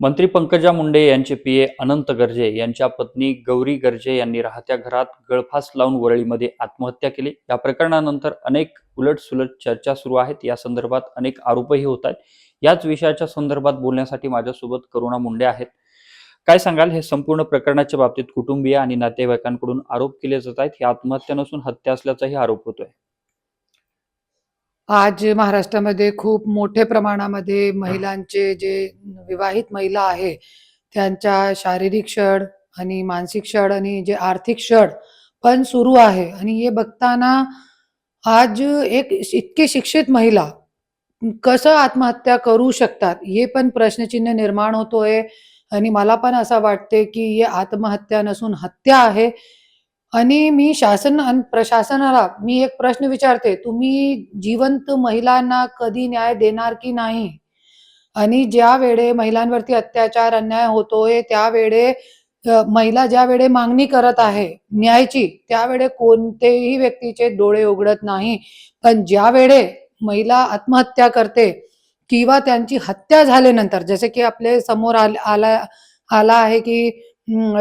मंत्री पंकजा मुंडे यांचे पीए अनंत गर्जे यांच्या पत्नी गौरी गर्जे यांनी राहत्या घरात गळफास लावून वरळीमध्ये आत्महत्या केली. या प्रकरणानंतर अनेक उलटसुलट चर्चा सुरू आहेत. या संदर्भात अनेक आरोपही होत आहेत. याच विषयाच्या संदर्भात बोलण्यासाठी माझ्यासोबत करुणा मुंडे आहेत. काय सांगाल? हे संपूर्ण प्रकरणाच्या बाबतीत कुटुंबीय आणि नातेवाईकांकडून आरोप केले जात आहेत. ही आत्महत्या नसून हत्या असल्याचाही आरोप होतोय. आज महाराष्ट्रामध्ये खूप मोठ्या प्रमाणामध्ये महिलांचे जे विवाहित महिला आहे त्यांच्या शारीरिक छळ आणि मानसिक छळ आणि जे आर्थिक छळ पण सुरू आहे. आणि हे बघताना आज एक इतके शिक्षित महिला कसं आत्महत्या करू शकतात हे पण प्रश्नचिन्ह निर्माण होतोय. आणि मला पण असं वाटते की हे आत्महत्या नसून हत्या आहे. आणि मी शासन आणि प्रशासनाला मी एक प्रश्न विचारते तुम्ही जिवंत महिलांना कधी न्याय देणार की नाही? आणि ज्या वेळे महिलांवरती अत्याचार अन्याय होतोय त्यावेळे महिला ज्या वेळे मागणी करत आहे न्यायची त्यावेळे कोणतेही व्यक्तीचे डोळे उघडत नाही. पण ज्या वेळे महिला आत्महत्या करते किंवा त्यांची हत्या झाल्यानंतर जसे की आपले समोर आल- आला आला आहे की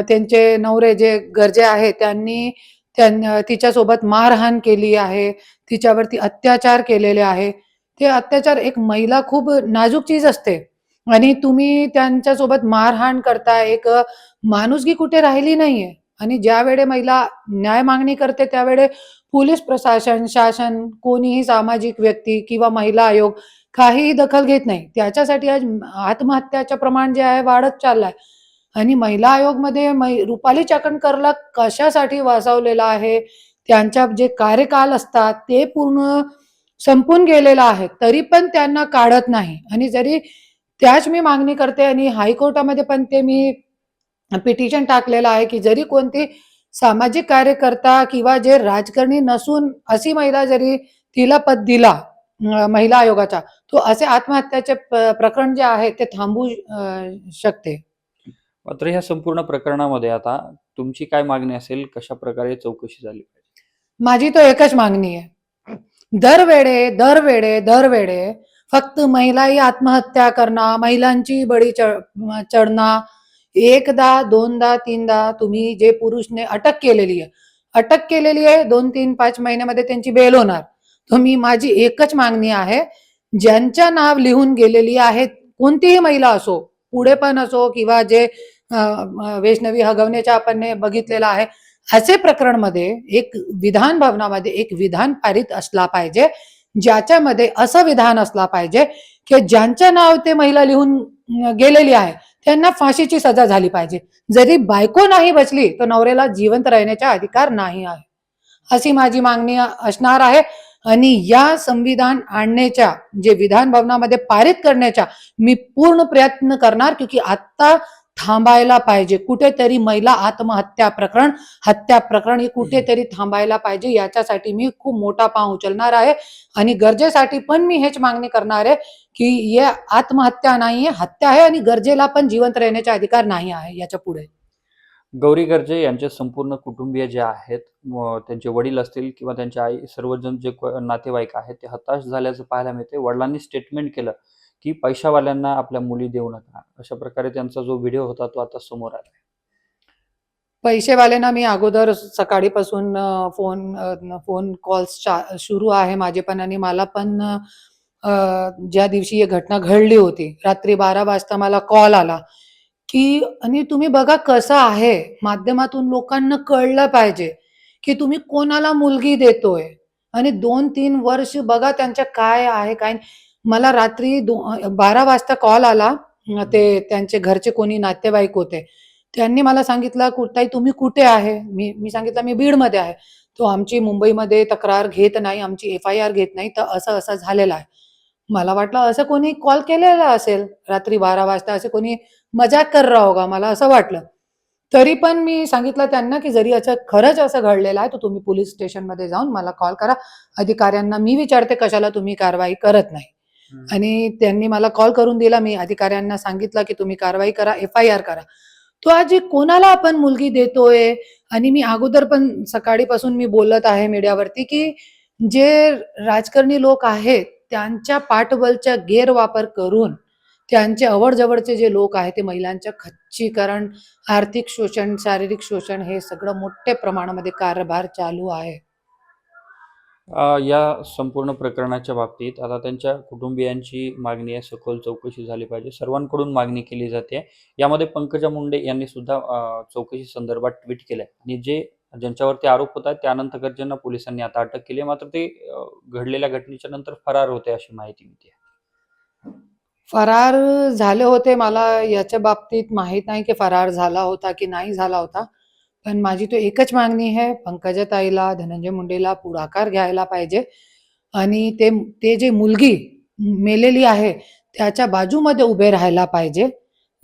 त्यांचे नवरे जे गरजे आहे त्यांनी तिच्यासोबत मारहाण केली आहे तिच्यावरती अत्याचार केलेले आहे. ते अत्याचार एक महिला खूप नाजूक चीज असते. आणि तुम्ही त्यांच्यासोबत मारहाण करता एक माणुसकी कुठे राहिली नाहीये. आणि ज्या वेळे महिला न्याय मागणी करते त्यावेळे पोलीस प्रशासन शासन कोणीही सामाजिक व्यक्ती किंवा महिला आयोग काहीही दखल घेत नाही. त्याच्यासाठी आज आत्महत्याचं प्रमाण जे आहे वाढत चाललंय. आणि महिला आयोगमध्ये मै- रुपाली चाकणकरला कशासाठी वाचवलेलं आहे? त्यांच्या जे कार्यकाल असतात ते पूर्ण संपून गेलेलं आहे तरी पण त्यांना काढत नाही. आणि जरी त्याच मी मागणी करते आणि हायकोर्टामध्ये पण ते मी पिटिशन टाकलेलं आहे की जरी कोणती सामाजिक कार्यकर्ता किंवा जे राजकारणी नसून अशी महिला जरी तिला पद दिला महिला आयोगाचा तो असे आत्महत्याचे प्रकरण जे आहे ते थांबू शकते. मात्र ह्या संपूर्ण प्रकरणामध्ये आता तुमची काय मागणी असेल कशा प्रकारे चौकशी झाली पाहिजे? माझी तो एकच मागणी आहे. दरवेळे दरवेळे दरवेळे फक्त महिलाही आत्महत्या करणं महिलांची बळी चढणं एकदा दोनदा तीनदा तुम्ही जे पुरुषने अटक केलेली आहे अटक केलेली आहे दोन तीन पाच महिन्यामध्ये त्यांची बेल होणार. तुम्ही माझी एकच मागणी आहे ज्यांच्या नाव लिहून गेलेली आहे कोणतीही महिला असो पुढे पण असो किंवा जे वैष्णवी हगवण्याच्या आपण बघितलेलं आहे. असे प्रकरणमध्ये एक विधान भवनामध्ये एक विधान पारित असला पाहिजे. ज्याच्यामध्ये असं विधान असला पाहिजे की ज्यांचं नाव ते महिला लिहून गेलेली आहे त्यांना फाशीची सजा झाली पाहिजे. जरी बायको नाही बचली तर नवऱ्याला जिवंत राहण्याचा अधिकार नाही आहे. अशी माझी मागणी असणार आहे. आणि या संविधान आणण्याच्या जे विधान भवनामध्ये पारित करण्याच्या मी पूर्ण प्रयत्न करणार क्योंकि आता थांबायला पाहिजे. कुठेतरी महिला आत्महत्या प्रकरण हत्या प्रकरण हे कुठेतरी थांबायला पाहिजे. याच्यासाठी मी खूप मोठा पाव उचलणार आहे. आणि गरजेसाठी पण मी हेच मागणी करणार आहे की हे आत्महत्या नाहीये हत्या आहे आणि गरजेला पण जिवंत राहण्याचा अधिकार नाही आहे याच्यापुढे. गौरी गर्जे यांचे संपूर्ण कुटुंबीय जे आहेत त्यांचे वडील असतील किंवा त्यांचे आई सर्वजण जे नातेवाईक आहेत ते हताश झाल्याचं पाहायला मिळते. वडिलांनी स्टेटमेंट केलं की पैशावाल्यांना आपल्या मुली देऊ नका. अशा प्रकारे त्यांचा जो व्हिडिओ होता तो आता समोर आला पैसेवाल्यांना मी अगोदर सकाळीपासून फोन फोन कॉल्स सुरू आहे माझे पण आणि मला पण ज्या दिवशी ही घटना घडली होती रात्री बारा वाजता मला कॉल आला की आणि तुम्ही बघा कसं आहे? माध्यमातून लोकांना कळलं पाहिजे की तुम्ही कोणाला मुलगी देतोय? आणि दोन तीन वर्ष बघा त्यांच्या काय आहे काय मला रात्री दो बारा वाजता कॉल आला. ते त्यांचे घरचे कोणी नातेवाईक होते. त्यांनी मला सांगितलं "कु- ताई तुम्ही कुठे आहे? मी मी सांगितलं मी बीडमध्ये आहे. तो आमची मुंबईमध्ये तक्रार घेत नाही आमची एफ आय आर घेत नाही तर असं असं झालेलं आहे. मला वाटलं असं कोणी कॉल केलेला असेल? रात्री बारा वाजता असं कोणी मजाक कर रहा होगा मला असं वाटलं. तरी पण मी सांगितलं त्यांना की जरी असं खरंच असं घडलेलं आहे तर तुम्ही पोलीस स्टेशनमध्ये जाऊन मला कॉल करा. अधिकाऱ्यांना मी विचारते कशाला तुम्ही कारवाई करत नाही. आणि त्यांनी मला कॉल करून दिला. मी अधिकाऱ्यांना सांगितलं की तुम्ही कारवाई करा एफ आय आर करा. तो आज कोणाला आपण मुलगी देतोय? आणि मी अगोदर पण सकाळीपासून मी बोलत आहे मीडियावरती की जे राजकारणी लोक आहेत त्यांच्या पाठबलचा गैरवापर करून त्यांचे अवडजवळचे जे लोक आहेत ते महिलांच्या खच्चीकरण आर्थिक शोषण शारीरिक शोषण हे सगळं मोठ्या प्रमाणामध्ये कारभार चालू आहे. या संपूर्ण प्रकरणाच्या बाबतीत आता त्यांच्या कुटुंबियांची मागणी आहे. सखोल चौकशी झाली पाहिजे. सर्वांकडून मागणी केली जाते. यामध्ये पंकजा मुंडे यांनी सुद्धा चौकशी संदर्भात ट्विट केलंय. आणि जे ज्यांच्यावरती आरोप होत आहेत त्या अनंत पोलिसांनी आता अटक केली मात्र ते घडलेल्या घटनेच्या नंतर फरार होते अशी माहिती मिळते. फरार झाले होते. मला याच्या बाबतीत माहीत नाही की फरार झाला होता की नाही झाला होता. पण माझी तो एकच मागणी आहे पंकजाताईला धनंजय मुंडेला पुढाकार घ्यायला पाहिजे. आणि ते ते जे मुलगी मेलेली आहे त्याच्या बाजूमध्ये उभे राहायला पाहिजे.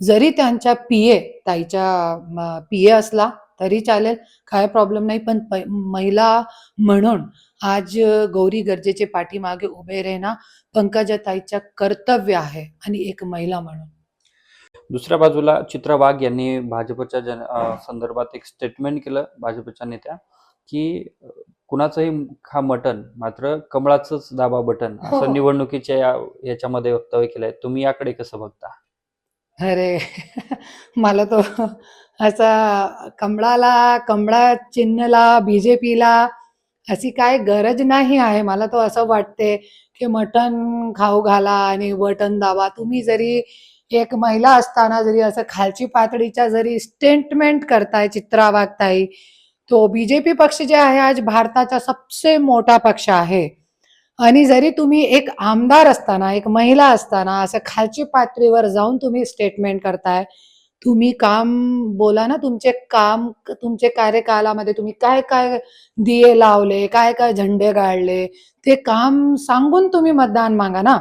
जरी त्यांच्या पिये ताईच्या पिये असला तरी चालेल काय प्रॉब्लेम नाही. पण महिला म्हणून आज गौरी गरजेचे पाठीमागे उभे राहणं पंकजाताईच्या कर्तव्य आहे आणि एक महिला म्हणून. दुसऱ्या बाजूला चित्रा वाघ यांनी भाजपच्या जन संदर्भात एक स्टेटमेंट केलं भाजपच्या नेत्या की कुणाचंही खा मटन मात्र कमळाचंच दाबा बटन हो. असं निवडणुकीच्या या याच्यामध्ये वक्तव्य केलंय. तुम्ही याकडे कसं बघता? अरे मला तो असा कमळाला कमळा चिन्हला बीजेपीला अशी काय गरज नाही आहे. मला तो असं वाटते की मटण खाऊ घाला आणि बटन दाबा. तुम्ही जरी एक महिला असताना जरी असं खालची पातळीच्या जरी स्टेटमेंट करताय चित्रा वागताय तो बीजेपी पक्ष जे आहे आज भारताचा सबसे मोठा पक्ष आहे. आणि जरी तुम्ही एक आमदार असताना एक महिला असताना असं खालची पातळीवर जाऊन तुम्ही स्टेटमेंट करताय तुम्ही काम बोला ना तुमचे काम तुमचे कार्यकालामध्ये तुम्ही काय काय दिये लावले काय काय झंडे गाळले ते काम सांगून तुम्ही मतदान मागा ना.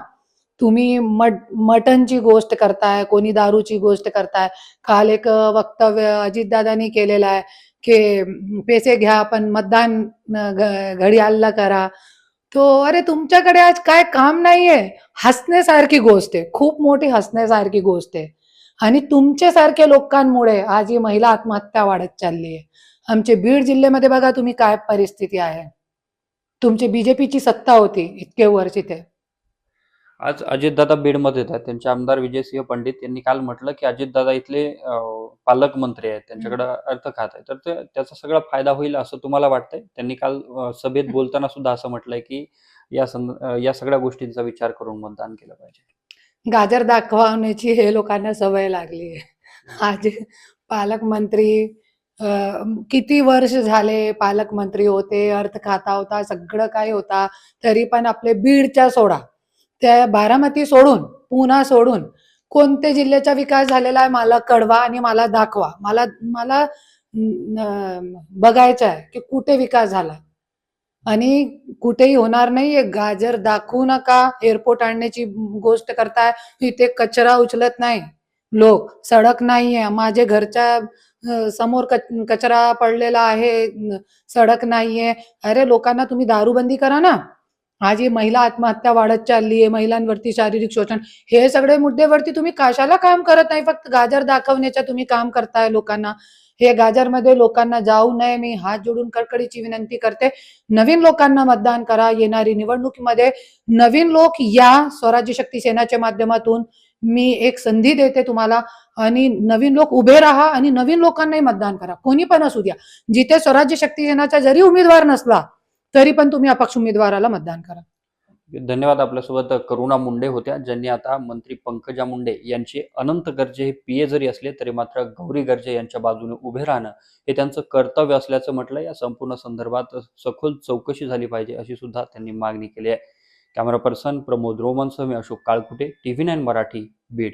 तुम्ही मट मटनची गोष्ट करताय कोणी दारूची गोष्ट करताय. काल एक वक्तव्य अजितदादांनी केलेलं आहे की पैसे घ्या पण मतदान अं, करा. तो अरे तुमच्याकडे आज काय काम नाहीये? हसण्यासारखी गोष्ट आहे. खूप मोठी हसण्यासारखी गोष्ट आहे. आणि तुमच्यासारख्या लोकांमुळे आज ही महिला आत्महत्या वाढत चालली आहे. आमचे बीड जिल्ह्यामध्ये बघा तुम्ही काय परिस्थिती आहे. तुमची बीजेपीची सत्ता होती इतके वर्ष इथे. आज अजितदादा बीडमध्ये आहेत त्यांचे आमदार विजयसिंह पंडित यांनी काल म्हटलं की अजितदादा इथले पालकमंत्री आहेत. त्यांच्याकडे अर्थ खात आहे. तर त्याचा सगळा फायदा होईल असं तुम्हाला वाटतंय? त्यांनी काल सभेत बोलताना सुद्धा असं म्हटलंय की या या सगळ्या गोष्टींचा विचार करून मतदान केलं पाहिजे. गाजर दाखवण्याची हे लोकांना सवय लागली आहे. आज पालकमंत्री किती वर्ष झाले पालकमंत्री होते अर्थ खाता होता सगळं काही होता तरी पण आपले बीडच्या सोडा. त्या बारामती सोडून पुणा सोडून कोणत्या जिल्ह्याचा विकास झालेला आहे मला कळवा आणि मला दाखवा. मला मला बघायचं आहे की कुठे विकास झाला. आणि कुठेही होणार नाहीये गाजर दाखवू नका एअरपोर्ट आणण्याची गोष्ट करताय इथे कचरा उचलत नाही. लोक सडक नाहीये. माझे घरच्या समोर कचरा पडलेला आहे सडक नाहीये. अरे लोकांना तुम्ही दारूबंदी करा ना. आज ही महिला आत्महत्या वाढत चालली आहे महिलांवरती शारीरिक शोषण हे सगळे मुद्देवरती तुम्ही कशाला काम करत नाही? फक्त गाजर दाखवण्याच्या तुम्ही काम करताय लोकांना. हे गाजरमध्ये लोकांना जाऊ नये मी हात जोडून कडकडीची विनंती करते. नवीन लोकांना मतदान करा. येणारी निवडणुकीमध्ये नवीन लोक या स्वराज्य शक्ती सेनाच्या माध्यमातून मी एक संधी देते तुम्हाला. आणि नवीन लोक उभे राहा आणि नवीन लोकांनाही मतदान करा. कोणी पण असू द्या. जिथे स्वराज्य शक्ती सेनाचा जरी उमेदवार नसला तरी पण तुम्ही अपक्ष उमेदवाराला मतदान करा. धन्यवाद आपल्यासोबत करुणा मुंडे होत्या ज्यांनी आता मंत्री पंकजा मुंडे यांचे अनंत गर्जे हे पिये जरी असले तरी मात्र गौरी गर्जे यांच्या बाजूने उभे राहणं हे त्यांचं कर्तव्य असल्याचं म्हटलं या संपूर्ण संदर्भात सखोल चौकशी झाली पाहिजे अशी सुद्धा त्यांनी मागणी केली आहे. कॅमेरा पर्सन प्रमोद रोमनसह मी अशोक काळकुटे टीव्ही नाईन मराठी बीड.